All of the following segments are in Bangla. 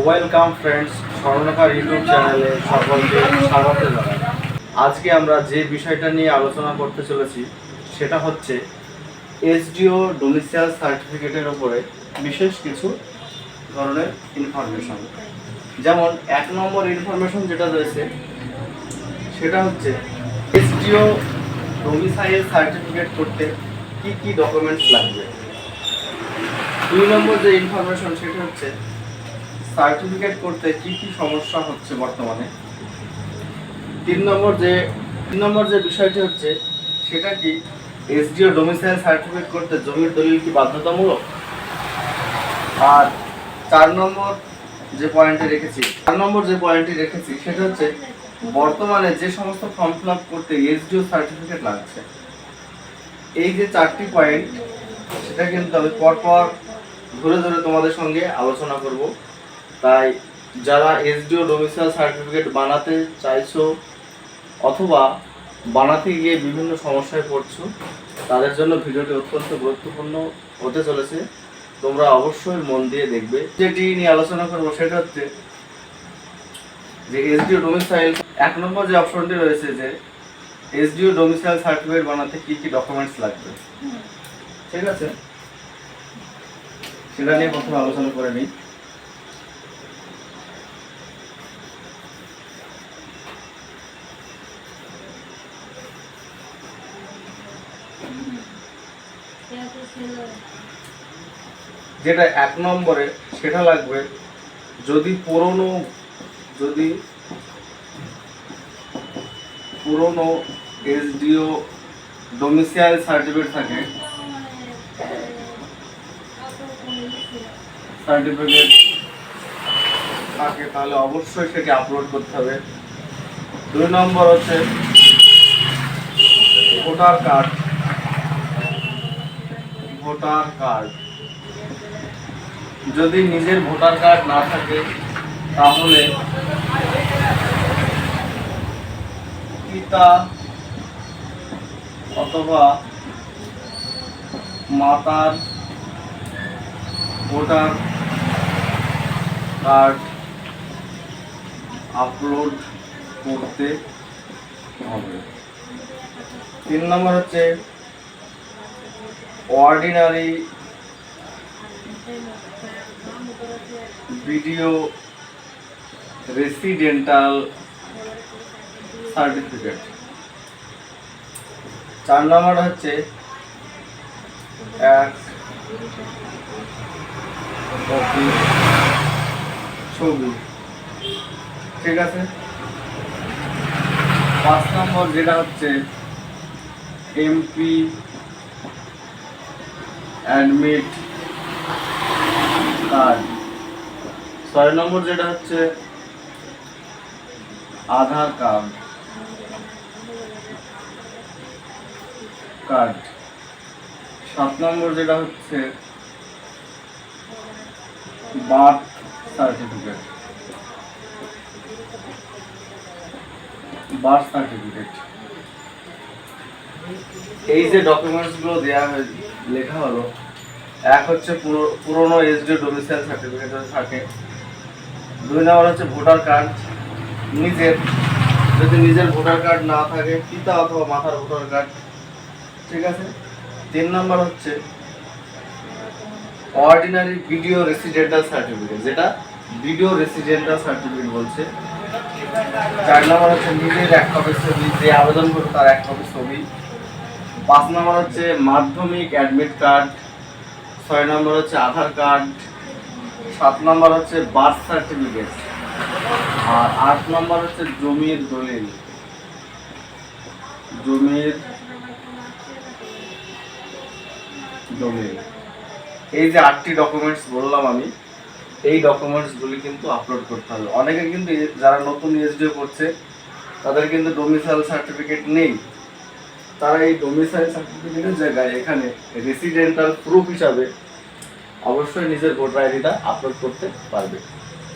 ওয়েলকাম ফ্রেন্ডস স্বর্ণকার ইউটিউব চ্যানেলে সকলকে স্বাগত জানাই। আজকে আমরা যে বিষয়টা নিয়ে আলোচনা করতে চলেছি, সেটা হচ্ছে এসডিও ডোমিসিয়াল সার্টিফিকেটের উপরে বিশেষ কিছু ধরনের ইনফরমেশন যেমন, এক নম্বর ইনফরমেশন যেটা রয়েছে, সেটা হচ্ছে এসডিও ডোমিসাইল সার্টিফিকেট করতে কি কি ডকুমেন্টস লাগবে। দুই নম্বর যে ইনফরমেশন সেটা হচ্ছে সার্টিফিকেট করতে কি কি সমস্যা হচ্ছে বর্তমানে? তিন নম্বর যে, তিন নম্বর যে বিষয়টি হচ্ছে, সেটা কি এসডিও ডোমিসাইল সার্টিফিকেট করতে জমির দলিল কি বাধ্যতামূলক? আর চার নম্বর যে পয়েন্টে রেখেছি, চার নম্বর যে পয়েন্টটি রেখেছি, সেটা হচ্ছে বর্তমানে যে সমস্ত ফর্ম ফিল করতে এসডিও সার্টিফিকেট লাগছে, এই যে চারটি পয়েন্ট, সেটা কিন্তু আমি পরপর ধরে ধরে তোমাদের সঙ্গে আলোচনা করব। তাই যারা এসডিও ডোমিসাইল সার্টিফিকেট বানাতে চাইছো অথবা বানাতে গিয়ে বিভিন্ন সমস্যায় পড়ছো তাদের জন্য ভিডিওটি অত্যন্ত গুরুত্বপূর্ণ হতে চলেছে। তোমরা অবশ্যই মন দিয়ে দেখবে। যেটি নিয়ে আলোচনা করব সেটা হচ্ছে যে এসডিও ডোমিসাইল এক নম্বর যে অপশনটি রয়েছে যে এসডিও ডোমিসাইল সার্টিফিকেট বানাতে কি কি ডকুমেন্টস লাগবে। ঠিক আছে? সেটা নিয়ে প্রথমে আলোচনা করে নিই। যেটা এক নম্বরে, সেটা লাগবে যদি পুরনো যদি পুরনো এসডিও ডোমিসাইল সার্টিফিকেট থাকে সার্টিফিকেট থাকে, তাহলে অবশ্যই সেটি আপলোড করতে হবে। দুই নম্বর হচ্ছে ভোটার কার্ড ভোটার কার্ড যদি নিজের ভোটার কার্ড না থাকে, তাহলে পিতা অথবা মাতার ভোটার কার্ড আপলোড করতে হবে। তিন নম্বর হচ্ছে অর্ডিনারি ভিডিও রেসিডেন্টাল সার্টিফিকেট চার নম্বর হচ্ছে এক, কপি, ছবি। ঠিক আছে? পাঁচ নম্বর যেটা হচ্ছে এমপি অ্যাডমিট কার্ড ছয় নম্বর যেটা হচ্ছে আধার কার্ড। কার্ড। সাত নম্বর যেটা হচ্ছে বার্থ সার্টিফিকেট। Birth certificate. এই যে ডকুমেন্টসগুলো দেওয়া লেখা হলো, এক হচ্ছে পুরো- পুরনো এসডিও ডোমিসাইল সার্টিফিকেট থাকে দুই নম্বর হচ্ছে ভোটার কার্ড। নিজের, যদি নিজের ভোটার কার্ড না থাকে, পিতা অথবা মাথার ভোটার কার্ড, ঠিক আছে? তিন নম্বর হচ্ছে অর্ডিনারি ভিডিও রেসিডেন্টাল সার্টিফিকেট যেটা ভিডিও রেসিডেন্টাল সার্টিফিকেট বলছে। চার নম্বর হচ্ছে নিজের এক কপি ছবি, যে আবেদন করবে তার এক কপি ছবি। পাঁচ নম্বর হচ্ছে মাধ্যমিক অ্যাডমিট কার্ড ছয় নম্বর হচ্ছে আধার কার্ড সাত নম্বর হচ্ছে বার্থ সার্টিফিকেট আর আট নম্বর হচ্ছে জমির দলিল। জমির দলিল। এই যে আটটি ডকুমেন্টস বললাম আমি, এই ডকুমেন্টসগুলি কিন্তু আপলোড করতে হবে। অনেকে কিন্তু যারা নতুন এসডিও করছে, তাদের কিন্তু ডোমিসাইল সার্টিফিকেট নেই। তারা এই ডোমিসাইল সার্টিফিকেটের জায়গায় এখানে রেসিডেন্টাল প্রুফ হিসাবে অবশ্যই নিজের ভোটার আইডিটা আপলোড করতে পারবে।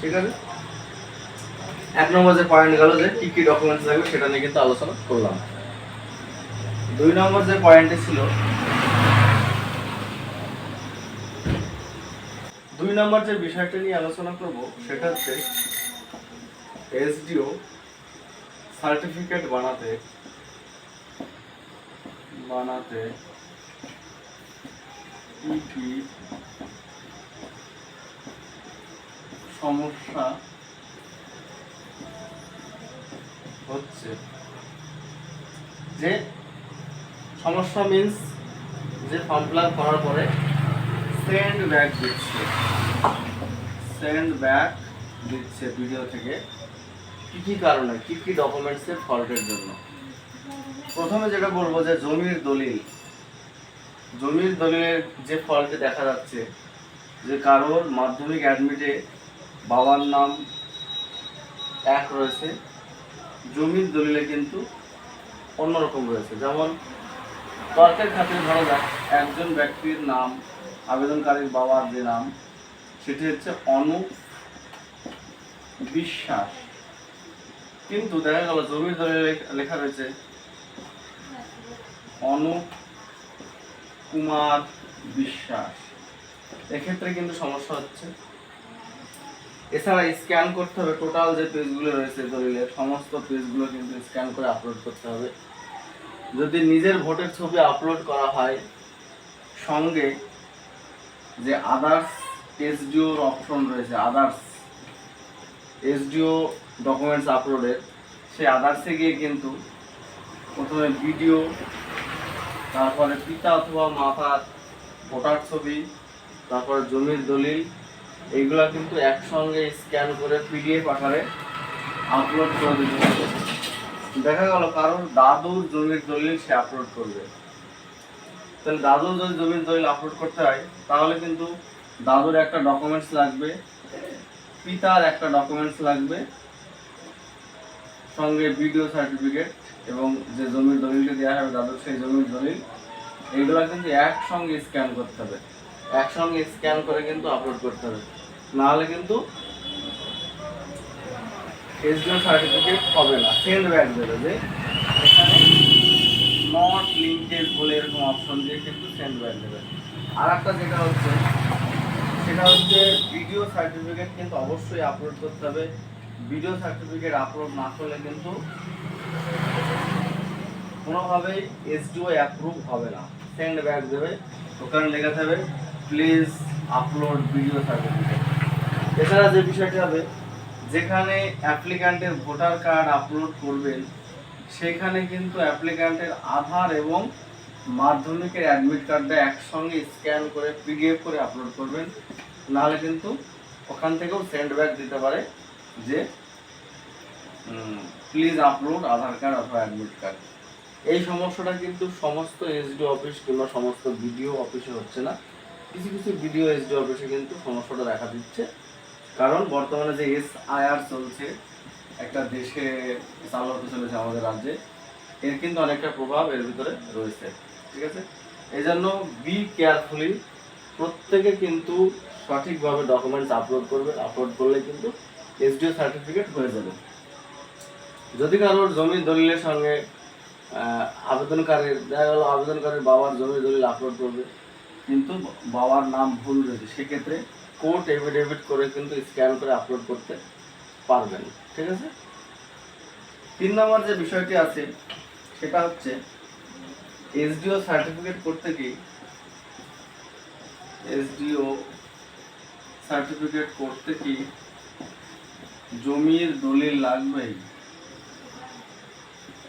ঠিক আছে? এক নম্বর যে পয়েন্ট গেল যে কি কি ডকুমেন্টস লাগবে সেটা নিয়ে কিন্তু আলোচনা করলাম। দুই নম্বর যে পয়েন্টটি ছিল, দুই নম্বর যে বিষয়টা নিয়ে আলোচনা করব সেটা হচ্ছে এসডিও সার্টিফিকেট বানাতে বানাতে কি কি সমস্যা হচ্ছে যে সমস্যা মিন্স যে ফর্ম ফিল করার পরে সেন্ড ব্যাক দিচ্ছে। সেন্ড ব্যাক দিচ্ছে ভিডিও থেকে। কি কি কারণে? কি কি ডকুমেন্টসের ফল্টের জন্য? প্রথমে যেটা বলব যে জমির দলিল। জমির দলিলের যে ফল্টে দেখা যাচ্ছে, যে কারোর মাধ্যমিক অ্যাডমিটে বাবার নাম এক রয়েছে। জমির দলিলে কিন্তু অন্যরকম রয়েছে। যেমন তর্কের খাতিরে ধরা যাক, একজন ব্যক্তির নাম, আবেদনকারীর বাবার যে নাম, সেটি হচ্ছে অনুপ বিশ্বাস। কিন্তু দেখা গেল জমির দলিলে লেখা রয়েছে অনুপ কুমার বিশ্বাস। এক্ষেত্রে কিন্তু সমস্যা হচ্ছে এছাড়া স্ক্যান করতে হবে টোটাল যে পেজগুলো রয়েছে দলিলের সমস্ত পেজগুলো কিন্তু স্ক্যান করে আপলোড করতে হবে। যদি নিজের ভোটের ছবি আপলোড করা হয়, সঙ্গে যে আদার্স এসডিওর অপশন রয়েছে আদার্স এসডিও ডকুমেন্টস আপলোডের সেই আদার্সে গিয়ে কিন্তু প্রথমে ভিডিও তারপরে পিতা অথবা মাতার ভোটার ছবি, তারপরে জমির দলিল এইগুলা কিন্তু একসঙ্গে স্ক্যান করে পিডিএফ আকারে আপলোড করে দিতে হবে দেখা গেল কারণ দাদুর জমির দলিল সে আপলোড করবে। তাহলে দাদুর যদি জমির দলিল আপলোড করতে হয়, তাহলে কিন্তু দাদুর একটা ডকুমেন্টস লাগবে, পিতার একটা ডকুমেন্টস লাগবে, সঙ্গে ভিডিও সার্টিফিকেট এবং যে জমির দলিলটা দেওয়া হবে দাদুর, সেই জমির দলিল, এইগুলো কিন্তু একসঙ্গে স্ক্যান করতে হবে। একসঙ্গে স্ক্যান করে কিন্তু আপলোড করতে হবে। নাহলে কিন্তু এসডিও সার্টিফিকেট হবে না সেন্ড ব্যাক দেবে যে এখানে নট লিঙ্কেজ বলে এরকম অপশন দিয়ে কিন্তু সেন্ড ব্যাক দেবে। আর একটা যেটা হচ্ছে, সেটা হচ্ছে ভিডিও সার্টিফিকেট কিন্তু অবশ্যই আপলোড করতে হবে। ভিডিও সার্টিফিকেট আপলোড না করলে কিন্তু কোনোভাবেই এসডিও অ্যাপ্রুভ হবে না। সেন্ড ব্যাক দেবে, ওখানে লেখা থাকবে প্লিজ আপলোড ভিডিও সার্টিফিকেট এছাড়া যে বিষয়টি হবে, যেখানে অ্যাপ্লিক্যান্টের ভোটার কার্ড আপলোড করবেন, সেখানে কিন্তু অ্যাপ্লিক্যান্টের আধার এবং মাধ্যমিকের অ্যাডমিট কার্ডটা একসঙ্গে স্ক্যান করে পিডিএফ করে আপলোড করবেন। নাহলে কিন্তু ওখান থেকেও সেন্ড ব্যাক দিতে পারে যে প্লিজ আপলোড আধার কার্ড অথবা অ্যাডমিট কার্ড এই সমস্যাটা কিন্তু সমস্ত এসডি অফিস কিংবা সমস্ত বিডিও অফিসে হচ্ছে না। কিছু কিছু বিডিও এসডি অফিসে কিন্তু সমস্যাটা দেখা দিচ্ছে। কারণ বর্তমানে যে এস আইআর চলছে, একটা দেশে চালু হতে চলেছে আমাদের রাজ্যে, এর কিন্তু অনেকটা প্রভাব এর ভিতরে রয়েছে, ঠিক আছে? এই জন্য বি কেয়ারফুলি প্রত্যেকে কিন্তু সঠিকভাবে ডকুমেন্টস আপলোড করবে আপলোড করলে কিন্তু এসডিও সার্টিফিকেট হয়ে যাবে। যদি কারোর জমির দলিলের সঙ্গে আবেদনকারীর, দেখা গেল আবেদনকারীর বাবার জমির দলিল আপলোড করবে কিন্তু বাবার নাম ভুল রয়েছে। সেক্ষেত্রে কোর্ট এফিডেভিট করে কিন্তু স্ক্যান করে আপলোড করতে পারবেন, ঠিক আছে? তিন নম্বর যে বিষয়টি আছে, সেটা হচ্ছে এসডিও সার্টিফিকেট করতে কি এসডিও সার্টিফিকেট করতে কি জমির দলিল লাগবেই?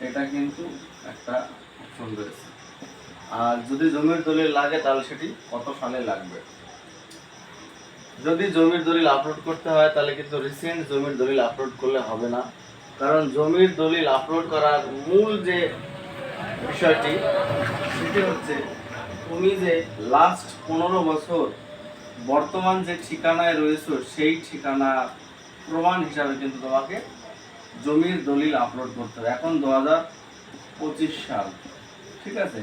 এটা কিন্তু একটা অপশন রয়েছে। আর যদি জমির দলিল লাগে তাহলে সেটি কত সালে লাগবে? যদি জমির দলিল আপলোড করতে হয়, তাহলে কিন্তু রিসেন্ট জমির দলিল আপলোড করলে হবে না। কারণ জমির দলিল আপলোড করার মূল যে বিষয়টি, সেটি হচ্ছে তুমি যে লাস্ট পনেরো বছর বর্তমান যে ঠিকানায় রয়েছো, সেই ঠিকানা প্রমাণ হিসাবে কিন্তু তোমাকে জমির দলিল আপলোড করতে হবে। এখন দু হাজার পঁচিশ সাল, ঠিক আছে?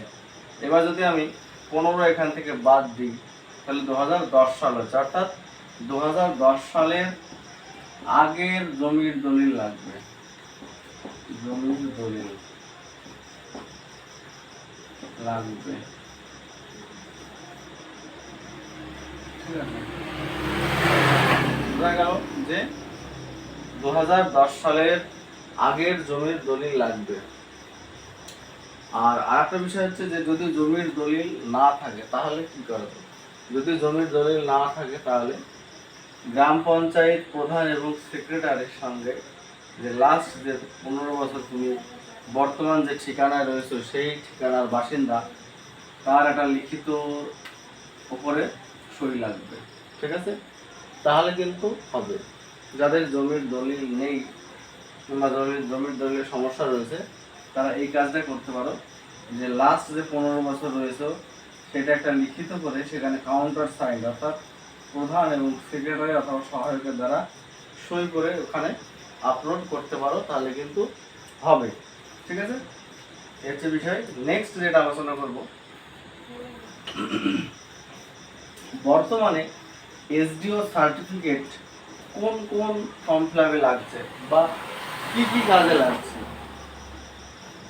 এবার যদি আমি পনেরো এখান থেকে বাদ দিই, তাহলে দু হাজার দশ সাল হচ্ছে। অর্থাৎ সালের আগের জমির দলিল লাগবে। জমির দলিল লাগবে। আছে। গেল যে দু হাজার দশ সালের আগের জমির দলিল লাগবে। আর আরেকটা বিষয় হচ্ছে যে যদি জমির দলিল না থাকে, তাহলে কি করা যাবে যদি জমির দলিল না থাকে, তাহলে গ্রাম পঞ্চায়েত প্রধান এবং সেক্রেটারির সঙ্গে যে লাস্ট যে পনেরো বছর তুমি বর্তমান যে ঠিকানায় রয়েছে, সেই ঠিকানার বাসিন্দা, তার একটা লিখিত উপরে সই লাগবে। ঠিক আছে? তাহলে কিন্তু হবে। যাদের জমির দলিল নেই কিংবা জমির জমির দলিলের সমস্যা রয়েছে তারা এই কাজটা করতে পারো। যে লাস্ট যে পনেরো বছর রয়েছে, সেটা একটা লিখিত করে সেখানে কাউন্টার সাইন অর্থাৎ প্রধান এবং সেক্রেটারি অথবা সহায়কের দ্বারা সই করে ওখানে আপলোড করতে পারো, তাহলে কিন্তু হবে। ঠিক আছে? হচ্ছে বিষয় নেক্সট যেটা আলোচনা করব, বর্তমানে এসডিও সার্টিফিকেট কোন কোন ফর্ম ফিলাপে লাগছে বা কি কি কাজে লাগছে?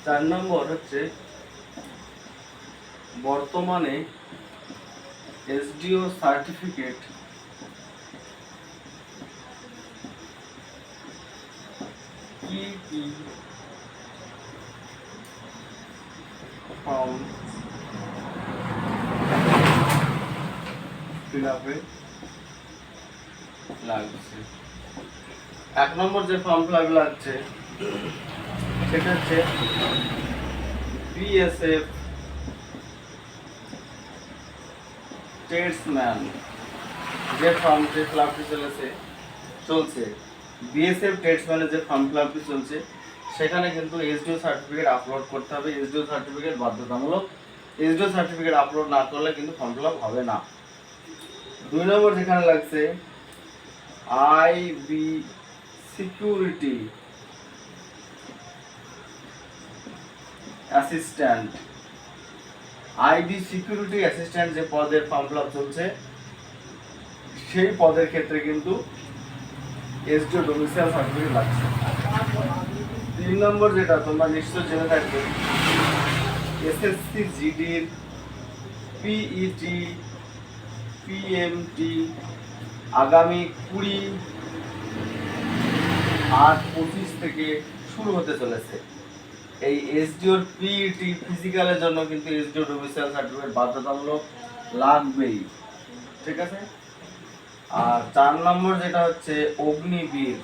চার নম্বর হচ্ছে, বর্তমানে এসডিও সার্টিফিকেট কি কি ফর্ম ফিল আপে লাগছে? এক নম্বর যে ফর্ম ফিল আপে লাগছে সেটা হচ্ছে বিএসএফ স্টেটসম্যান যে ফর্ম যে ফিল আপটি চলেছে, চলছে। বিএসএফ স্টেটসম্যানের যে ফর্ম ফিল আপটি চলছে, সেখানে কিন্তু এসডিও সার্টিফিকেট আপলোড করতে হবে। এসডিও সার্টিফিকেট বাধ্যতামূলক। এসডিও সার্টিফিকেট আপলোড না করলে কিন্তু ফর্ম ফিল হবে না। দুই নম্বর যেখানে লাগছে IB security assistant ID security assistant যে পদের ফর্ম ফিল চলছে, সেই পদের ক্ষেত্রে কিন্তু এসডিও ডোমিসাইল সার্টিফিকেট লাগছে। তিন নম্বর যেটা, তোমরা নিশ্চয় জেনে থাকবে এসএসসি জিডির পিইটি পিএমটি আগামী কুড়ি আট পঁচিশ থেকে শুরু হতে চলেছে। এই এসডিওর পিইটি ফিজিক্যালের জন্য কিন্তু এসডিও ডোমিসাইল সার্টিফিকেট বাধ্যতামূলক লাগবেই। ঠিক আছে? আর চার নম্বর যেটা হচ্ছে অগ্নিবীর।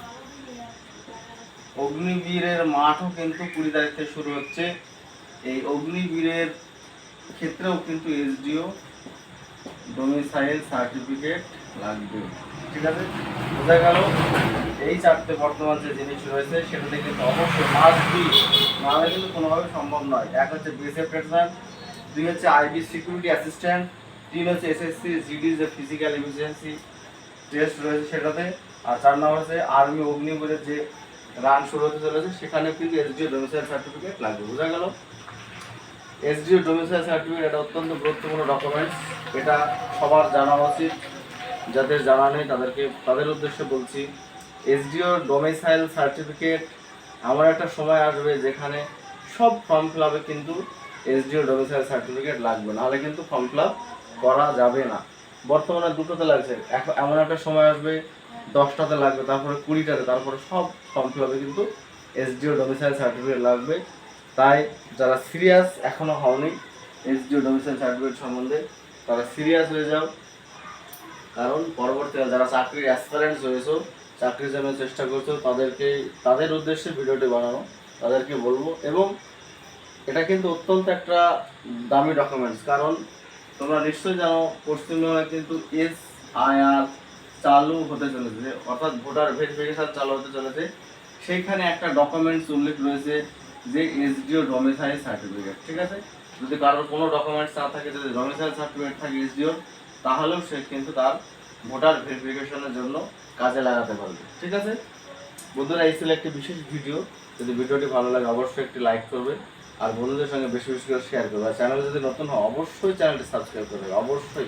অগ্নিবীরের মাঠও কিন্তু কুড়ি তারিখ শুরু হচ্ছে। এই অগ্নিবীরের ক্ষেত্রেও কিন্তু এসডিও ডোমিসাইল সার্টিফিকেট লাগবে। ঠিক আছে? বোঝা গেল? এই চারটে বর্তমান যে জিনিস রয়েছে সেটাতে কিন্তু অবশ্যই মাস্ট বি নাহলে কিন্তু কোনোভাবে সম্ভব নয়। এক হচ্ছে বিএসএফ ট্রেডসম্যান দুই হচ্ছে আইবি সিকিউরিটি অ্যাসিস্ট্যান্ট তিন হচ্ছে এসএসসি জিডি যে ফিজিক্যাল এফিসিয়েন্সি টেস্ট রয়েছে সেটাতে, আর চার নম্বর হচ্ছে আর্মি অগ্নিবীরের যে রান শুরু হতে চলেছে, সেখানে কিন্তু এসডিও ডোমিসাইল সার্টিফিকেট লাগবে। বোঝা গেল? এসডিও ডোমিসাইল সার্টিফিকেট এটা অত্যন্ত গুরুত্বপূর্ণ ডকুমেন্টস এটা সবার জানা উচিত। যাদের জানা নেই তাদেরকে, তাদের উদ্দেশ্যে বলছি এসডিও ডোমিসাইল সার্টিফিকেট এমন একটা সময় আসবে যেখানে সব ফর্ম ফিল আপে কিন্তু এসডিও ডোমিসাইল সার্টিফিকেট লাগবে। নাহলে কিন্তু ফর্ম ফিল আপ করা যাবে না। বর্তমানে দুটোতে লাগছে। এখন এমন একটা সময় আসবে, দশটাতে লাগবে, তারপরে কুড়িটাতে, তারপরে সব ফর্ম ফিল আপে কিন্তু এসডিও ডোমিসাইল সার্টিফিকেট লাগবে। তাই যারা সিরিয়াস এখনও হওনি এসডিও ডোমিসাইল সার্টিফিকেট সম্বন্ধে, তারা সিরিয়াস হয়ে যাও। কারণ পরবর্তীতে যারা চাকরির অ্যাসপারেন্টস রয়েছে চাকরির জন্য চেষ্টা করছ, তাদেরকে, তাদের উদ্দেশ্যে ভিডিওটি বানানো, তাদেরকে বলব। এবং এটা কিন্তু অত্যন্ত একটা দামি ডকুমেন্টস কারণ তোমরা নিশ্চয়ই জানো, পশ্চিমবঙ্গে কিন্তু এস আইআর চালু হতে চলেছে, অর্থাৎ ভোটার ভেরিফিকেশন চালু হতে চলেছে। সেইখানে একটা ডকুমেন্টস উল্লেখ রয়েছে যে এসডিও ডোমিসাইল সার্টিফিকেট ঠিক আছে? যদি কারোর কোনো ডকুমেন্টস না থাকে, যদি ডোমিসাইল সার্টিফিকেট থাকে এসডিওর, তাহলেও সে কিন্তু তার ভোটার ভেরিফিকেশনের জন্য কাজে লাগাতে পারবে। ঠিক আছে? বন্ধুরা, এই ছিল একটি বিশেষ ভিডিও। যদি ভিডিওটি ভালো লাগে, অবশ্যই একটি লাইক করবে আর বন্ধুদের সঙ্গে বেশি বেশি করে শেয়ার করবে। আর চ্যানেল যদি নতুন হয় অবশ্যই চ্যানেলটি সাবস্ক্রাইব করবে অবশ্যই